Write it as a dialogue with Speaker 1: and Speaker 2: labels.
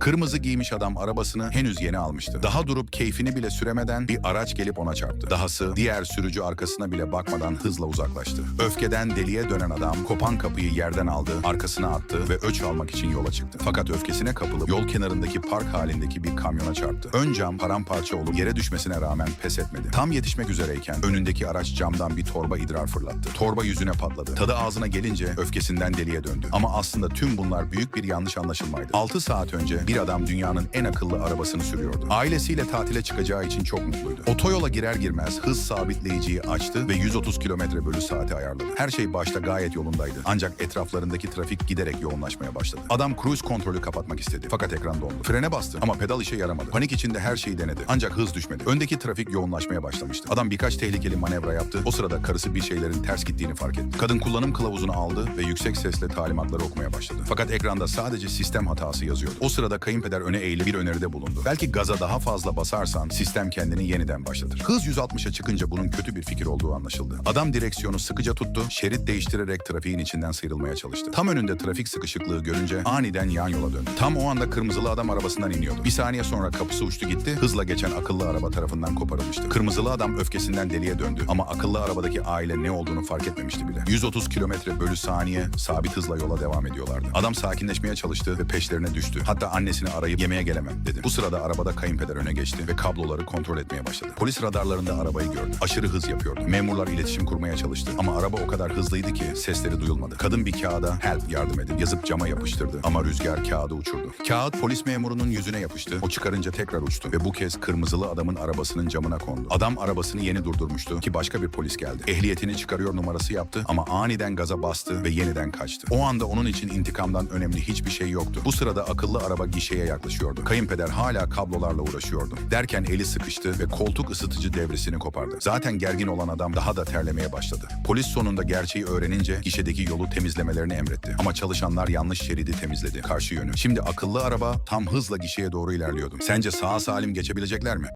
Speaker 1: Kırmızı giymiş adam arabasını henüz yeni almıştı. Daha durup keyfini bile süremeden bir araç gelip ona çarptı. Dahası diğer sürücü arkasına bile bakmadan hızla uzaklaştı. Öfkeden deliye dönen adam kopan kapıyı yerden aldı, arkasına attı ve öç almak için yola çıktı. Fakat öfkesine kapılıp yol kenarındaki park halindeki bir kamyona çarptı. Ön cam paramparça olup yere düşmesine rağmen pes etmedi. Tam yetişmek üzereyken önündeki araç camdan bir torba idrar fırlattı. Torba yüzüne patladı. Tadı ağzına gelince öfkesinden deliye döndü. Ama aslında tüm bunlar büyük bir yanlış anlaşılmaydı. 6 saat önce bir adam dünyanın en akıllı arabasını sürüyordu. Ailesiyle tatile çıkacağı için çok mutluydu. Otoyola girer girmez hız sabitleyiciyi açtı ve 130 kilometre bölü saate ayarladı. Her şey başta gayet yolundaydı. Ancak etraflarındaki trafik giderek yoğunlaşmaya başladı. Adam cruise kontrolü kapatmak istedi. Fakat ekran dondu. Frene bastı ama pedal işe yaramadı. Panik içinde her şeyi denedi. Ancak hız düşmedi. Öndeki trafik yoğunlaşmaya başlamıştı. Adam birkaç tehlikeli manevra yaptı. O sırada karısı bir şeylerin ters gittiğini fark etti. Kadın kullanım kılavuzunu aldı ve yüksek sesle talimatları okumaya başladı. Fakat ekranda sadece sistem hatası yazıyordu. O sırada kayınpeder öne eğilip bir öneride bulundu. Belki gaza daha fazla basarsan sistem kendini yeniden başlatır. Hız 160'a çıkınca bunun kötü bir fikir olduğu anlaşıldı. Adam direksiyonu sıkıca tuttu, şerit değiştirerek trafiğin içinden sıyrılmaya çalıştı. Tam önünde trafik sıkışıklığı görünce aniden yan yola döndü. Tam o anda kırmızılı adam arabasından iniyordu. Bir saniye sonra kapısı uçtu gitti, hızla geçen akıllı araba tarafından koparılmıştı. Kırmızılı adam öfkesinden deliye döndü ama akıllı arabadaki aile ne olduğunu fark etmemişti bile. 130 kilometre bölü saniye sabit hızla yola devam ediyorlardı. Adam sakinleşmeye çalıştı ve peşlerine düştü. Hatta annesini arayıp yemeğe gelemem dedi. Bu sırada arabada kayınpeder öne geçti ve kabloları kontrol etmeye başladı. Polis radarlarında arabayı gördü. Aşırı hız yapıyordu. Memurlar iletişim kurmaya çalıştı ama araba o kadar hızlıydı ki sesleri duyulmadı. Kadın bir kağıda help yardım edin yazıp cama yapıştırdı ama rüzgar kağıdı uçurdu. Kağıt polis memurunun yüzüne yapıştı. O çıkarınca tekrar uçtu ve bu kez kırmızılı adamın arabasının camına kondu. Adam arabasını yeni durdurmuştu ki başka bir polis geldi. Ehliyetini çıkarıyor numarası yaptı ama aniden gaza bastı ve yeniden kaçtı. O anda onun için intikamdan önemli hiçbir şey yoktu. Bu sırada akıllı araba gişeye yaklaşıyordu. Kayınpeder hala kablolarla uğraşıyordu. Derken eli sıkıştı ve koltuk ısıtıcı devresini kopardı. Zaten gergin olan adam daha da terlemeye başladı. Polis sonunda gerçeği öğrenince gişedeki yolu temizlemelerini emretti. Ama çalışanlar yanlış şeridi temizledi. Karşı yönü. Şimdi akıllı araba tam hızla gişeye doğru ilerliyordu. Sence sağ salim geçebilecekler mi?